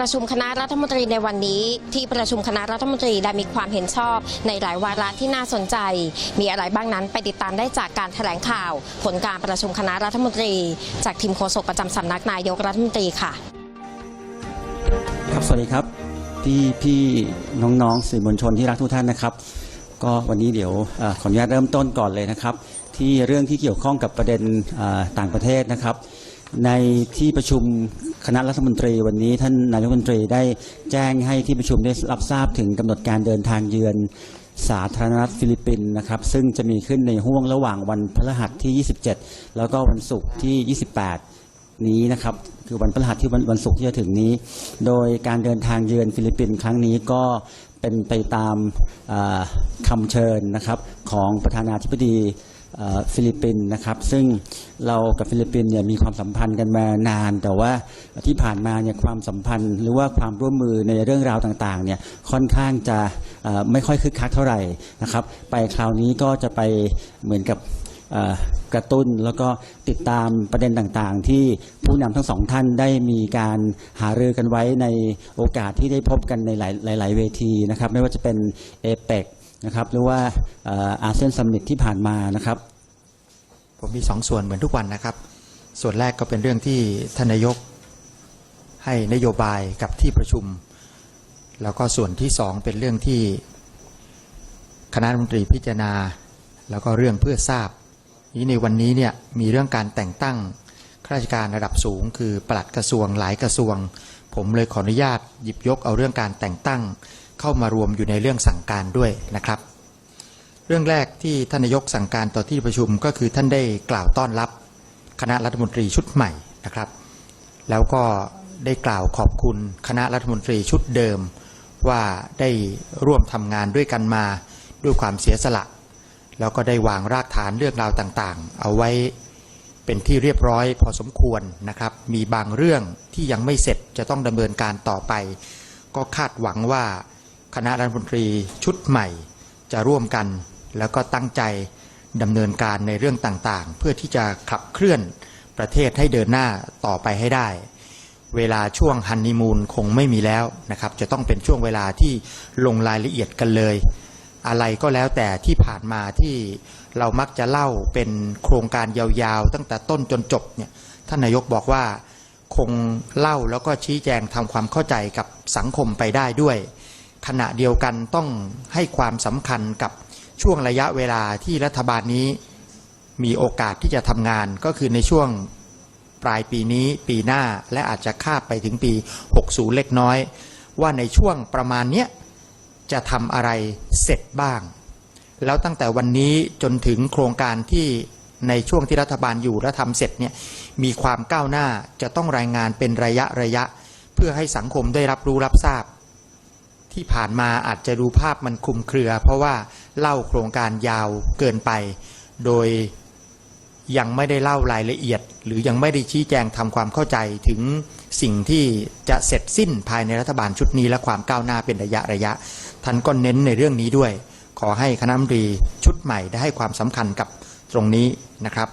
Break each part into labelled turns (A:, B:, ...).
A: ประชุมคณะรัฐมนตรีในวันนี้ ที่ประชุมคณะรัฐมนตรีได้มีความเห็นชอบ ในหลายวาระที่น่าสนใจ มีอะไรบ้างนั้นไปติดตามได้จากการแถลงข่าว ผลการประชุมคณะรัฐมนตรี จากทีมโฆษกประจำสำนักนายกรัฐมนตรีค่ะ
B: ครับสวัสดีครับพี่พี่น้องๆสื่อมวลชนที่รักทุกท่านนะครับ ก็วันนี้เดี๋ยวอขออนุญาตเริ่มต้นก่อนเลยนะครับ ที่เรื่องที่เกี่ยวข้องกับประเด็นต่างประเทศนะครับ ในที่ประชุม คณะรัฐมนตรีวันนี้ท่านนายกรัฐมนตรีได้แจ้งให้ที่ประชุมได้รับทราบถึงกำหนดการเดินทางเยือนสาธารณรัฐฟิลิปปินส์นะครับ ซึ่งจะมีขึ้นในห่วงระหว่างวันพฤหัสที่ 27 แล้วก็วันศุกร์ที่ 28 นี้นะครับ คือวันพฤหัสที่วันวันศุกร์ที่จะถึงนี้ โดยการเดินทางเยือนฟิลิปปินส์ครั้งนี้ก็เป็นไปตามคำเชิญนะครับของประธานาธิบดี ฟิลิปปินส์นะครับ ซึ่งเรากับฟิลิปปินส์เนี่ยมีความสัมพันธ์กันมานาน แต่ว่าที่ผ่านมาเนี่ยความสัมพันธ์ หรือว่าความร่วมมือในเรื่องราวต่างๆเนี่ยค่อนข้างจะไม่ค่อยคึกคักเท่าไหร่นะครับ ไปคราวนี้ก็จะไปเหมือนกับกระตุ้นแล้วก็ติดตามประเด็นต่างๆ ที่ผู้นำทั้งสองท่านได้มีการหารือกันไว้ในโอกาสที่ได้พบกันในหลายหลายๆเวทีนะครับ ไม่ว่าจะเป็นเอเปก นะครับหรือว่าอาเซียนซัมมิตที่ผ่านมานะครับ
C: ผมมีสองส่วนเหมือนทุกวันนะครับ ส่วนแรกก็เป็นเรื่องที่ท่านนายกให้นโยบายกับที่ประชุม แล้วก็ส่วนที่สองเป็นเรื่องที่คณะรัฐมนตรีพิจารณา แล้วก็เรื่องเพื่อทราบนี้ในวันนี้เนี่ยมีเรื่องการแต่งตั้งข้าราชการระดับสูง คือปลัดกระทรวงหลายกระทรวง ผมเลยขออนุญาตหยิบยกเอาเรื่องการแต่งตั้ง เข้ามารวมอยู่ในเรื่องสั่งการด้วยนะครับ เรื่องแรกที่ท่านนายกสั่งการต่อที่ประชุมก็คือท่านได้กล่าวต้อนรับคณะรัฐมนตรีชุดใหม่นะครับ แล้วก็ได้กล่าวขอบคุณคณะรัฐมนตรีชุดเดิม ว่าได้ร่วมทำงานด้วยกันมาด้วยความเสียสละ แล้วก็ได้วางรากฐานเรื่องราวต่างๆ เอาไว้เป็นที่เรียบร้อยพอสมควรนะครับ มีบางเรื่องที่ยังไม่เสร็จจะต้องดำเนินการต่อไป ก็คาดหวังว่า คณะรัฐมนตรีชุดใหม่จะร่วมกัน แล้วก็ตั้งใจดำเนินการในเรื่องต่างๆ เพื่อที่จะขับเคลื่อนประเทศให้เดินหน้าต่อไปให้ได้ เวลาช่วงฮันนีมูนคงไม่มีแล้วนะครับ จะต้องเป็นช่วงเวลาที่ลงรายละเอียดกันเลย อะไรก็แล้วแต่ที่ผ่านมาที่เรามักจะเล่าเป็นโครงการยาวๆ ตั้งแต่ต้นจนจบเนี่ยท่านนายกบอกว่าคงเล่าแล้วก็ชี้แจงทำความเข้าใจกับสังคมไปได้ด้วย ขณะเดียวกันต้องให้ความสำคัญกับช่วงระยะเวลาที่รัฐบาลนี้มีโอกาสที่จะทำงานก็คือในช่วงปลายปีนี้ปีหน้าและอาจจะคาบไปถึงปี 60 เล็กน้อย ว่าในช่วงประมาณเนี้ยจะทำอะไรเสร็จบ้าง แล้วตั้งแต่วันนี้จนถึงโครงการที่ในช่วงที่รัฐบาลอยู่และทำเสร็จเนี่ยมีความก้าวหน้าจะต้องรายงานเป็นระยะระยะ เพื่อให้สังคมได้รับรู้รับทราบ ที่ผ่านมาอาจจะดูภาพมันคลุมเครือ เพราะว่าเล่าโครงการยาวเกินไป โดยยังไม่ได้เล่ารายละเอียด หรือยังไม่ได้ชี้แจงทำความเข้าใจถึงสิ่งที่จะเสร็จสิ้นภายในรัฐบาลชุดนี้และความก้าวหน้าเป็นระยะระยะท่านก็เน้นในเรื่องนี้ด้วย ขอให้คณะรัฐมนตรีชุดใหม่ได้ให้ความสำคัญกับตรงนี้นะครับ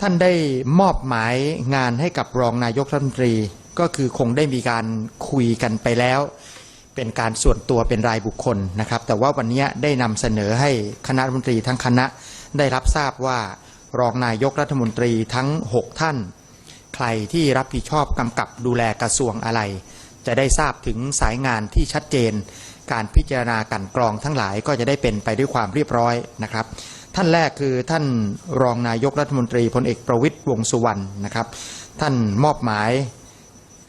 C: ท่านได้มอบหมายงานให้กับรองนายกรัฐมนตรีก็คือคงได้มีการคุยกันไปแล้ว เป็นการส่วนตัวเป็นรายบุคคลนะครับ แต่ว่าวันนี้ได้นำเสนอให้คณะรัฐมนตรีทั้งคณะได้รับทราบว่ารองนายกรัฐมนตรีทั้ง 6 ท่าน ใครที่รับผิดชอบกำกับดูแลกระทรวงอะไร จะได้ทราบถึงสายงานที่ชัดเจน การพิจารณากันกรองทั้งหลายก็จะได้เป็นไปด้วยความเรียบร้อยนะครับท่านแรกคือท่านรองนายกรัฐมนตรีพลเอกประวิตยวงสุวรรณนะครับ ท่านมอบหมาย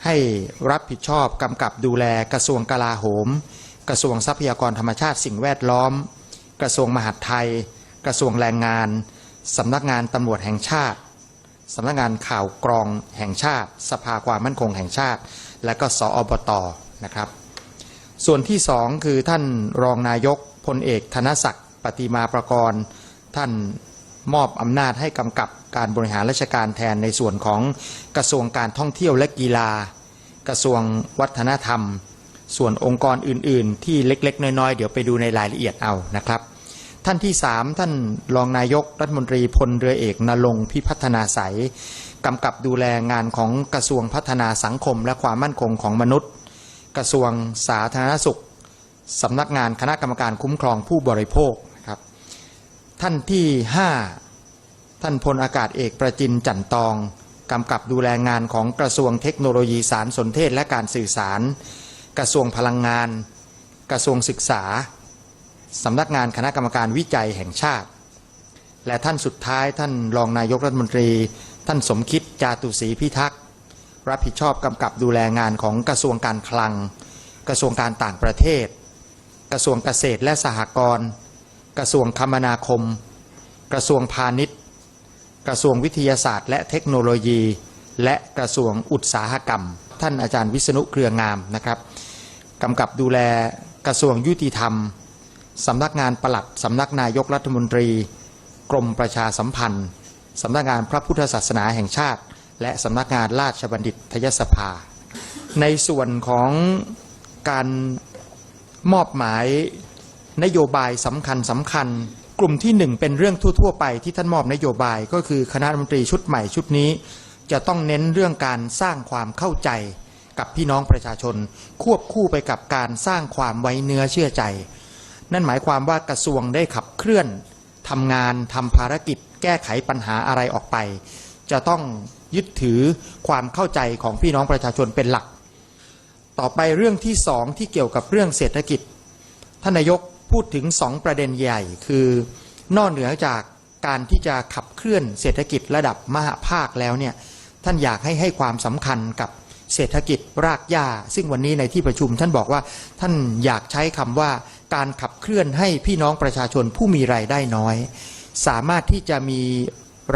C: ให้รับผิดชอบกำกับดูแลกระทรวงกลาโหม กระทรวงทรัพยากรธรรมชาติสิ่งแวดล้อม กระทรวงมหาดไทย กระทรวงแรงงานสำนักงานตำรวจแห่งชาติสำนักงานข่าวกรองแห่งชาติ สภาความมั่นคงแห่งชาติ และก็สอบตนะครับ ส่วนที่สองคือท่านรองนายกพลเอกธนศักดิ์ปฏิมาประกรณ์ท่านมอบอำนาจให้กำกับ การบริหารราชการแทนในส่วนของกระทรวงการท่องเที่ยวและกีฬา กระทรวงวัฒนธรรม ส่วนองค์กรอื่น ๆ ที่เล็ก ๆ น้อย ๆ เดี๋ยวไปดูในรายละเอียดเอานะครับ ท่านที่สามท่านรองนายกรัฐมนตรีพลเรือเอกนรงพิพัฒนาใสกำกับดูแลงานของกระทรวงพัฒนาสังคมและความมั่นคงของมนุษย์ กระทรวงสาธารณสุขสำนักงานคณะกรรมการคุ้มครองผู้บริโภคนะครับ ท่านที่ 5 ท่านพลอากาศเอกประจินจันตองกำกับดูแลงานของกระทรวงเทคโนโลยีสารสนเทศและการสื่อสาร กระทรวงพลังงาน กระทรวงศึกษาสำนักงานคณะกรรมการวิจัยแห่งชาติ และท่านสุดท้ายท่านรองนายกรัฐมนตรี ท่านสมคิดจาตุศรีพิทักษ์รับผิดชอบกำกับดูแลงานของกระทรวงการคลัง กระทรวงการต่างประเทศ กระทรวงเกษตรและสหกรณ์ กระทรวงคมนาคม กระทรวงพาณิชย์ กระทรวงวิทยาศาสตร์ และเทคโนโลยี และกระทรวงอุตสาหกรรม ท่านอาจารย์วิษณุเครืองามนะครับกำกับดูแลกระทรวงยุติธรรมสำนักงานปลัดสำนักนายกรัฐมนตรี กรมประชาสัมพันธ์สำนักงานพระพุทธศาสนาแห่งชาติ และสำนักงานราชบัณฑิตยสภา ในส่วนของการมอบหมายนโยบายสำคัญสำคัญ กลุ่มที่หนึ่งเป็นเรื่องทั่ว ๆ ไปที่ท่านมอบนโยบายก็คือคณะรัฐมนตรีชุดใหม่ชุดนี้ จะต้องเน้นเรื่องการสร้างความเข้าใจกับพี่น้องประชาชน ควบคู่ไปกับการสร้างความไว้เนื้อเชื่อใจ นั่นหมายความว่ากระทรวงได้ขับเคลื่อนทำงานทำภารกิจ แก้ไขปัญหาอะไรออกไป จะต้องยึดถือความเข้าใจของพี่น้องประชาชนเป็นหลัก ต่อไปเรื่องที่สองที่เกี่ยวกับเรื่องเศรษฐกิจท่านนายก พูดถึงสองประเด็นใหญ่ คือนอกเหนือจากการที่จะขับเคลื่อนเศรษฐกิจระดับมหาภาคแล้วเนี่ยท่านอยากให้ให้ความสำคัญกับเศรษฐกิจรากหญ้า ซึ่งวันนี้ในที่ประชุมท่านบอกว่าท่านอยากใช้คำว่าการขับเคลื่อนให้พี่น้องประชาชนผู้มีรายได้น้อย สามารถที่จะมี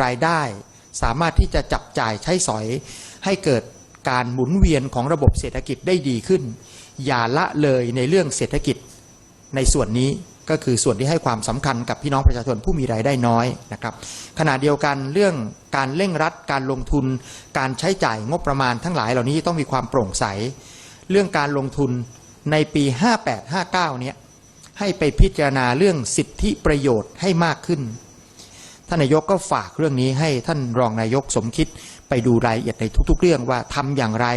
C: รายได้ สามารถที่จะจับจ่ายใช้สอย ให้เกิดการหมุนเวียนของระบบเศรษฐกิจได้ดีขึ้น อย่าละเลยในเรื่องเศรษฐกิจ ในส่วนนี้ก็คือส่วนที่ให้ความสำคัญกับพี่น้องประชาชนผู้มีรายได้น้อยนะครับขณะเดียวกันเรื่องการเร่งรัดการลงทุน การใช้จ่ายงบประมาณทั้งหลายเหล่านี้ต้องมีความโปร่งใส เรื่องการลงทุนในปี 58-59 เนี่ยให้ไปพิจารณาเรื่องสิทธิประโยชน์ให้มากขึ้น ท่านนายกก็ฝากเรื่องนี้ให้ท่านรองนายกสมคิดไปดูรายละเอียดในทุก ๆ เรื่องว่าทำอย่างไร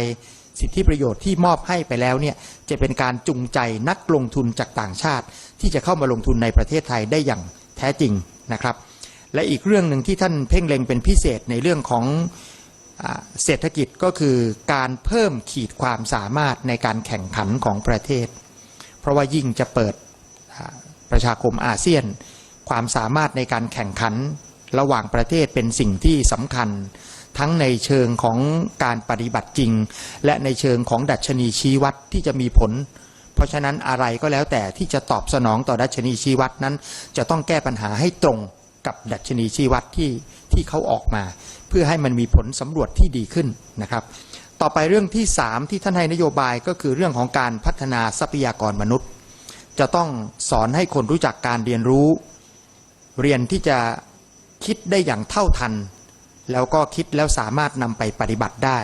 C: สิทธิประโยชน์ที่มอบให้ไปแล้วเนี่ยจะเป็นการจูงใจนักลงทุนจากต่างชาติ ที่จะเข้ามาลงทุนในประเทศไทยได้อย่างแท้จริงนะครับ และอีกเรื่องหนึ่งที่ท่านเพ่งเล็งเป็นพิเศษในเรื่องของเศรษฐกิจก็คือการเพิ่มขีดความสามารถในการแข่งขันของประเทศ เพราะว่ายิ่งจะเปิดประชาคมอาเซียน ความสามารถในการแข่งขันระหว่างประเทศเป็นสิ่งที่สำคัญ ทั้งในเชิงของการปฏิบัติจริง และในเชิงของดัชนีชี้วัดที่จะมีผล เพราะฉะนั้นอะไรก็แล้วแต่ที่จะตอบสนองต่อดัชนีชี้วัดนั้น จะต้องแก้ปัญหาให้ตรงกับดัชนีชี้วัดที่ที่เขาออกมา เพื่อให้มันมีผลสำรวจที่ดีขึ้นนะครับ ต่อไปเรื่องที่ 3 ที่ท่านให้นโยบายก็คือเรื่องของการพัฒนาทรัพยากรมนุษย์ จะต้องสอนให้คนรู้จักการเรียนรู้ เรียนที่จะคิดได้อย่างเท่าทัน แล้วก็คิดแล้วสามารถนำไปปฏิบัติได้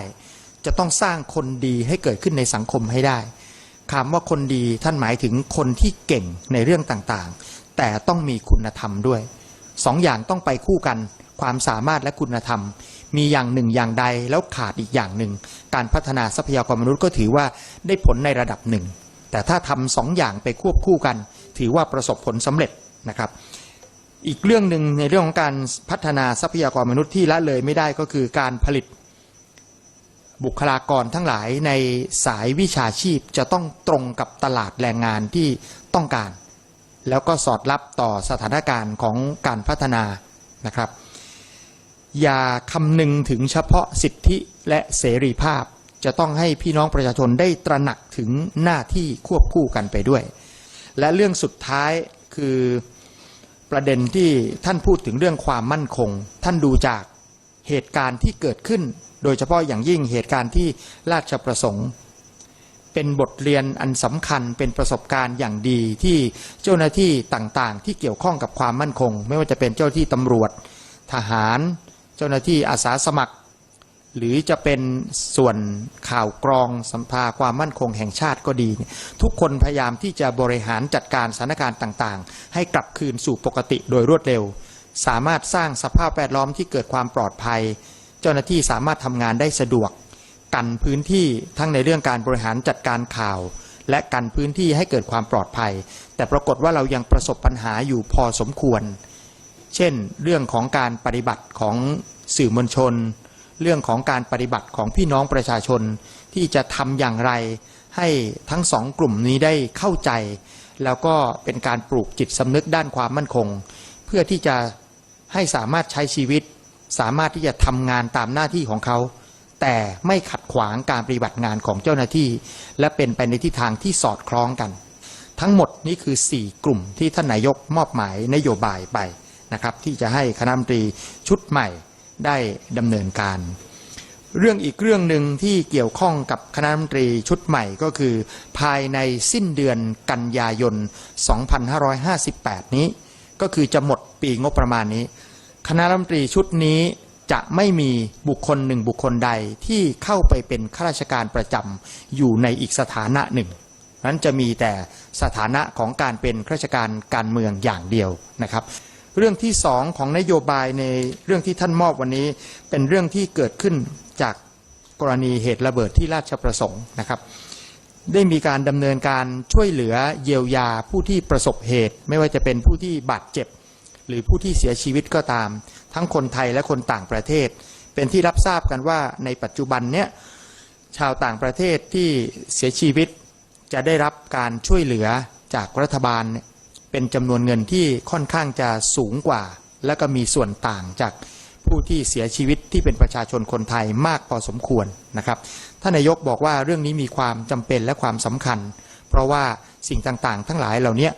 C: จะต้องสร้างคนดีให้เกิดขึ้นในสังคมให้ได้คำว่าคนดีท่านหมายถึงคนที่เก่งในเรื่องต่างๆ แต่ต้องมีคุณธรรมด้วยสองอย่างต้องไปคู่กัน ความสามารถและคุณธรรม มีอย่างหนึ่งอย่างใดแล้วขาดอีกอย่างหนึ่ง การพัฒนาทรัพยากรมนุษย์ก็ถือว่าได้ผลในระดับหนึ่ง แต่ถ้าทำสองอย่างไปควบคู่กัน ถือว่าประสบผลสำเร็จนะครับ อีกเรื่องหนึ่งในเรื่องของการพัฒนาทรัพยากรมนุษย์ที่ละเลยไม่ได้ก็คือการผลิต บุคลากรทั้งหลายในสายวิชาชีพจะต้องตรงกับตลาดแรงงานที่ต้องการ แล้วก็สอดรับต่อสถานการณ์ของการพัฒนานะครับ อย่าคำนึงถึงเฉพาะสิทธิและเสรีภาพจะต้องให้พี่น้องประชาชนได้ตระหนักถึงหน้าที่ควบคู่กันไปด้วย และเรื่องสุดท้ายคือ ประเด็นที่ท่านพูดถึงเรื่องความมั่นคง ท่านดูจากเหตุการณ์ที่เกิดขึ้น โดยเฉพาะอย่างยิ่งเหตุการณ์ที่ราชประสงค์ เป็นบทเรียนอันสำคัญเป็นประสบการณ์อย่างดีที่เจ้าหน้าที่ต่างๆ ที่เกี่ยวข้องกับความมั่นคง ไม่ว่าจะเป็นเจ้าหน้าที่ตำรวจ ทหาร เจ้าหน้าที่อาสาสมัคร หรือจะเป็นส่วนข่าวกรองสัมภาความมั่นคงแห่งชาติก็ดี ทุกคนพยายามที่จะบริหารจัดการสถานการณ์ต่างๆ ให้กลับคืนสู่ปกติโดยรวดเร็ว สามารถสร้างสภาพแวดล้อมที่เกิดความปลอดภัย เจ้าหน้าที่สามารถทำงานได้สะดวก กันพื้นที่ทั้งในเรื่องการบริหารจัดการข่าว และกันพื้นที่ให้เกิดความปลอดภัย แต่ปรากฏว่าเรายังประสบปัญหาอยู่พอสมควร เช่น เรื่องของการปฏิบัติของสื่อมวลชน เรื่องของการปฏิบัติของพี่น้องประชาชน ที่จะทำอย่างไร ให้ทั้งสองกลุ่มนี้ได้เข้าใจ แล้วก็เป็นการปลูกจิตสำนึกด้านความมั่นคง เพื่อที่จะให้สามารถใช้ชีวิต สามารถที่จะทำงานตามหน้าที่ของเขา แต่ไม่ขัดขวางการปฏิบัติงานของเจ้าหน้าที่ และเป็นไปในทิศทางที่สอดคล้องกัน ทั้งหมดนี้คือ 4 กลุ่มที่ท่านนายกมอบหมายนโยบายไปนะครับที่จะให้คณะมนตรีชุดใหม่ ได้ดำเนินการ เรื่องอีกเรื่องหนึ่งที่เกี่ยวข้องกับคณะรัฐมนตรีชุดใหม่ก็คือ ภายในสิ้นเดือนกันยายน 2558 นี้ ก็คือจะหมดปีงบประมาณนี้ คณะรัฐมนตรีชุดนี้จะไม่มีบุคคลหนึ่งบุคคลใดที่เข้าไปเป็นข้าราชการประจำอยู่ในอีกสถานะหนึ่ง นั้นจะมีแต่สถานะของการเป็นข้าราชการการเมืองอย่างเดียวนะครับ เรื่องที่สองของนโยบายในเรื่องที่ท่านมอบวันนี้ เป็นเรื่องที่เกิดขึ้นจากกรณีเหตุระเบิดที่ราชประสงค์นะครับ ได้มีการดำเนินการช่วยเหลือเยียวยาผู้ที่ประสบเหตุ ไม่ว่าจะเป็นผู้ที่บาดเจ็บ หรือผู้ที่เสียชีวิตก็ตาม ทั้งคนไทยและคนต่างประเทศ เป็นที่รับทราบกันว่าในปัจจุบันเนี้ยชาวต่างประเทศที่เสียชีวิตจะได้รับการช่วยเหลือจากรัฐบาล เป็นจำนวนเงินที่ค่อนข้างจะสูงกว่า และก็มีส่วนต่างจากผู้ที่เสียชีวิตที่เป็นประชาชนคนไทยมากพอสมควรนะครับท่านนายกบอกว่าเรื่องนี้มีความจำเป็นและความสำคัญ เพราะว่าสิ่งต่างๆ ทั้งหลายเหล่านี้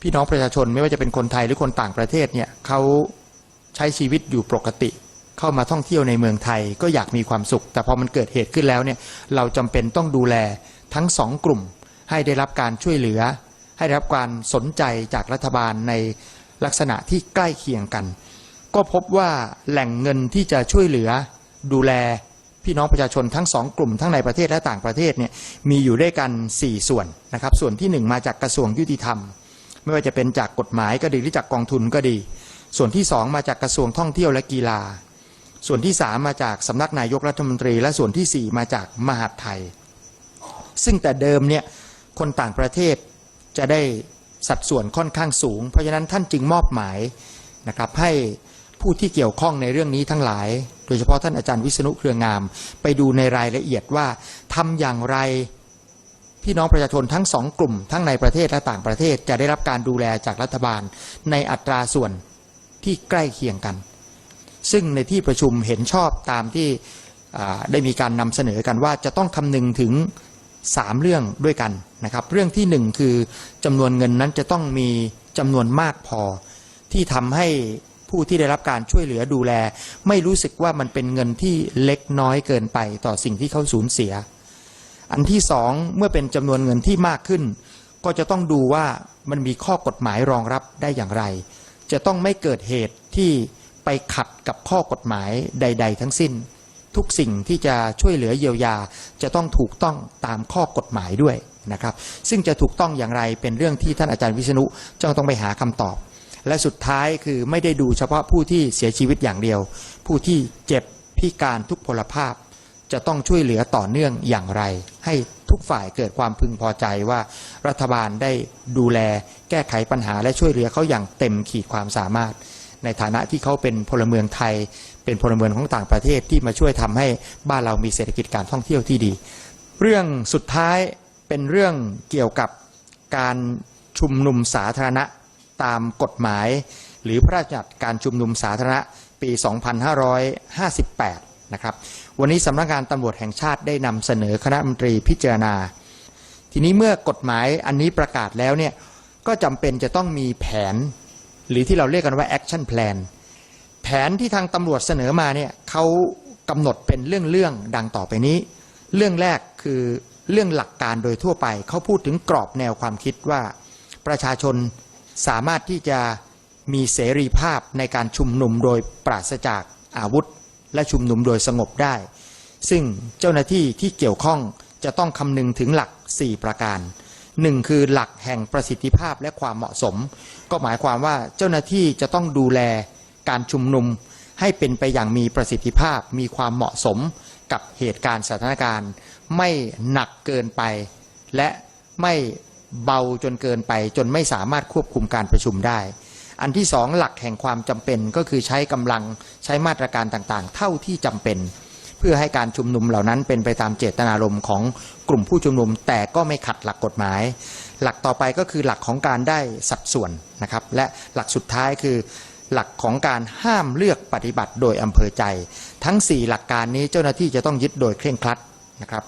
C: พี่น้องประชาชนไม่ว่าจะเป็นคนไทยหรือคนต่างประเทศเนี่ยเขาใช้ชีวิตอยู่ปกติ เข้ามาท่องเที่ยวในเมืองไทยก็อยากมีความสุข แต่พอมันเกิดเหตุขึ้นแล้วเนี่ยเราจำเป็นต้องดูแลทั้งสองกลุ่มให้ได้รับการช่วยเหลือ ให้ได้รับการสนใจจากรัฐบาลในลักษณะที่ใกล้เคียงกัน ก็พบว่าแหล่งเงินที่จะช่วยเหลือดูแลพี่น้องประชาชนทั้งสองกลุ่มทั้งในประเทศและต่างประเทศเนี่ยมีอยู่ด้วยกัน 4 ส่วนนะครับ ส่วนที่ 1 มาจากกระทรวงยุติธรรม ไม่ว่าจะเป็นจากกฎหมายก็ดีหรือจากกองทุนก็ดี ส่วนที่ 2 มาจากกระทรวงท่องเที่ยวและกีฬา ส่วนที่ 3 มาจากสำนักนายกรัฐมนตรี และส่วนทีสี่4 มาจากมหาดไทย ซึ่งแต่เดิมเนี่ยคนต่างประเทศ จะได้สัดส่วนค่อนข้างสูง เพราะฉะนั้นท่านจึงมอบหมายนะครับให้ผู้ที่เกี่ยวข้องในเรื่องนี้ทั้งหลาย โดยเฉพาะท่านอาจารย์วิษณุเครืองาม ไปดูในรายละเอียดว่าทำอย่างไรพี่น้องประชาชนทั้งสองกลุ่ม ทั้งในประเทศและต่างประเทศจะได้รับการดูแลจากรัฐบาล ในอัตราส่วนที่ใกล้เคียงกัน ซึ่งในที่ประชุมเห็นชอบตามที่ได้มีการนำเสนอกันว่าจะต้องคำนึงถึง 3 เรื่องด้วยกันนะครับ เรื่องที่ 1 คือจำนวนเงินนั้นจะต้องมีจำนวนมากพอ ที่ทำให้ผู้ที่ได้รับการช่วยเหลือดูแล ไม่รู้สึกว่ามันเป็นเงินที่เล็กน้อยเกินไปต่อสิ่งที่เขาสูญเสีย อันที่สองเมื่อเป็นจำนวนเงินที่มากขึ้น ก็จะต้องดูว่ามันมีข้อกฎหมายรองรับได้อย่างไร จะต้องไม่เกิดเหตุที่ไปขัดกับข้อกฎหมายใด ๆ ทั้งสิ้น ทุกสิ่งที่จะช่วยเหลือเยียวยา จะต้องถูกต้องตามข้อกฎหมายด้วยนะครับ ซึ่งจะถูกต้องอย่างไรเป็นเรื่องที่ท่านอาจารย์วิษณุจะต้องไปหาคำตอบ และสุดท้ายคือไม่ได้ดูเฉพาะผู้ที่เสียชีวิตอย่างเดียว ผู้ที่เจ็บพิการทุกพลภาพ จะต้องช่วยเหลือต่อเนื่องอย่างไร ให้ทุกฝ่ายเกิดความพึงพอใจว่ารัฐบาลได้ดูแลแก้ไขปัญหาและช่วยเหลือเขาอย่างเต็มขีดความสามารถ ในฐานะที่เขาเป็นพลเมืองไทย เป็นพลเมืองของต่างประเทศที่มาช่วยทำให้บ้านเรามีเศรษฐกิจการท่องเที่ยวที่ดี เรื่องสุดท้ายเป็นเรื่องเกี่ยวกับการชุมนุมสาธารณะตามกฎหมาย หรือพระราชบัญญัติการชุมนุมสาธารณะปี 2558 นะครับ วันนี้สำนักงานตำรวจแห่งชาติได้นำเสนอคณะมนตรีพิจารณา ทีนี้เมื่อกฎหมายอันนี้ประกาศแล้วเนี่ย ก็จำเป็นจะต้องมีแผน หรือที่เราเรียกกันว่า action plan แผนที่ทางตำรวจเสนอมาเนี่ยเขากำหนดเป็นเรื่องๆดังต่อไปนี้ เรื่องแรกคือเรื่องหลักการโดยทั่วไป เขาพูดถึงกรอบแนวความคิดว่า ประชาชนสามารถที่จะมีเสรีภาพในการชุมนุมโดยปราศจากอาวุธ และชุมนุมโดยสงบได้ ซึ่งเจ้าหน้าที่ที่เกี่ยวข้องจะต้องคำนึงถึงหลัก 4 ประการหนึ่งคือหลักแห่งประสิทธิภาพและความเหมาะสม ก็หมายความว่าเจ้าหน้าที่จะต้องดูแล การชุมนุมให้เป็นไปอย่างมีประสิทธิภาพ มีความเหมาะสมกับเหตุการณ์สถานการณ์ ไม่หนักเกินไป และไม่เบาจนเกินไป จนไม่สามารถควบคุมการประชุมได้ อันที่สองหลักแห่งความจำเป็นก็คือใช้กำลังใช้มาตรการต่างๆ เท่าที่จำเป็น เพื่อให้การชุมนุมเหล่านั้นเป็นไปตามเจตนารมณ์ของกลุ่มผู้ชุมนุม แต่ก็ไม่ขัดหลักกฎหมาย หลักต่อไปก็คือหลักของการได้สัดส่วนนะครับและหลักสุดท้ายคือ หลักของการห้ามเลือกปฏิบัติโดยอำเภอใจ ทั้ง 4 หลักการนี้เจ้าหน้าที่จะต้องยึดโดยเคร่งครัดนะครับ